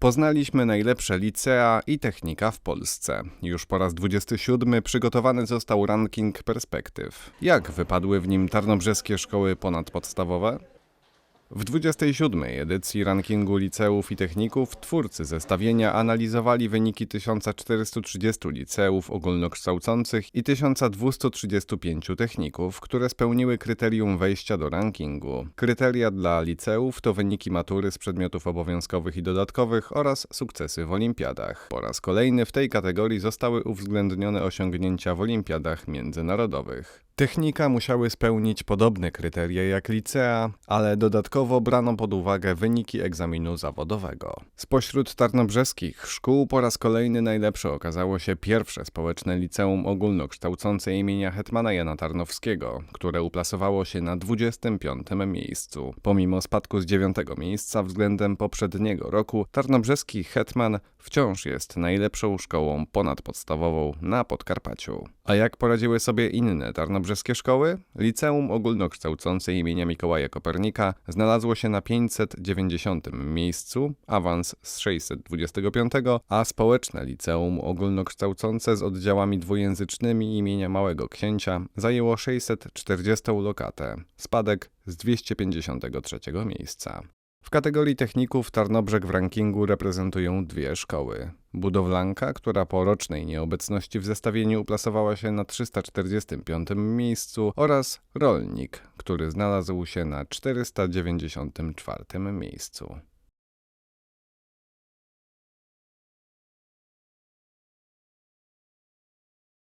Poznaliśmy najlepsze licea i technika w Polsce. Już po raz 27 przygotowany został ranking perspektyw. Jak wypadły w nim tarnobrzeskie szkoły ponadpodstawowe? W 27. edycji rankingu liceów i techników twórcy zestawienia analizowali wyniki 1430 liceów ogólnokształcących i 1235 techników, które spełniły kryterium wejścia do rankingu. Kryteria dla liceów to wyniki matury z przedmiotów obowiązkowych i dodatkowych oraz sukcesy w olimpiadach. Po raz kolejny w tej kategorii zostały uwzględnione osiągnięcia w olimpiadach międzynarodowych. Technika musiały spełnić podobne kryteria jak licea, ale dodatkowo brano pod uwagę wyniki egzaminu zawodowego. Spośród tarnobrzeskich szkół po raz kolejny najlepsze okazało się pierwsze społeczne liceum ogólnokształcące imienia hetmana Jana Tarnowskiego, które uplasowało się na 25. miejscu. Pomimo spadku z 9 miejsca względem poprzedniego roku, tarnobrzeski hetman wciąż jest najlepszą szkołą ponadpodstawową na Podkarpaciu. A jak poradziły sobie inne tarnobrzeskie szkoły? Liceum ogólnokształcące imienia Mikołaja Kopernika znalazło się na 590 miejscu, awans z 625, a społeczne liceum ogólnokształcące z oddziałami dwujęzycznymi imienia Małego Księcia zajęło 640 lokatę, spadek z 253 miejsca. W kategorii techników Tarnobrzeg w rankingu reprezentują dwie szkoły. Budowlanka, która po rocznej nieobecności w zestawieniu uplasowała się na 345 miejscu oraz Rolnik, który znalazł się na 494 miejscu.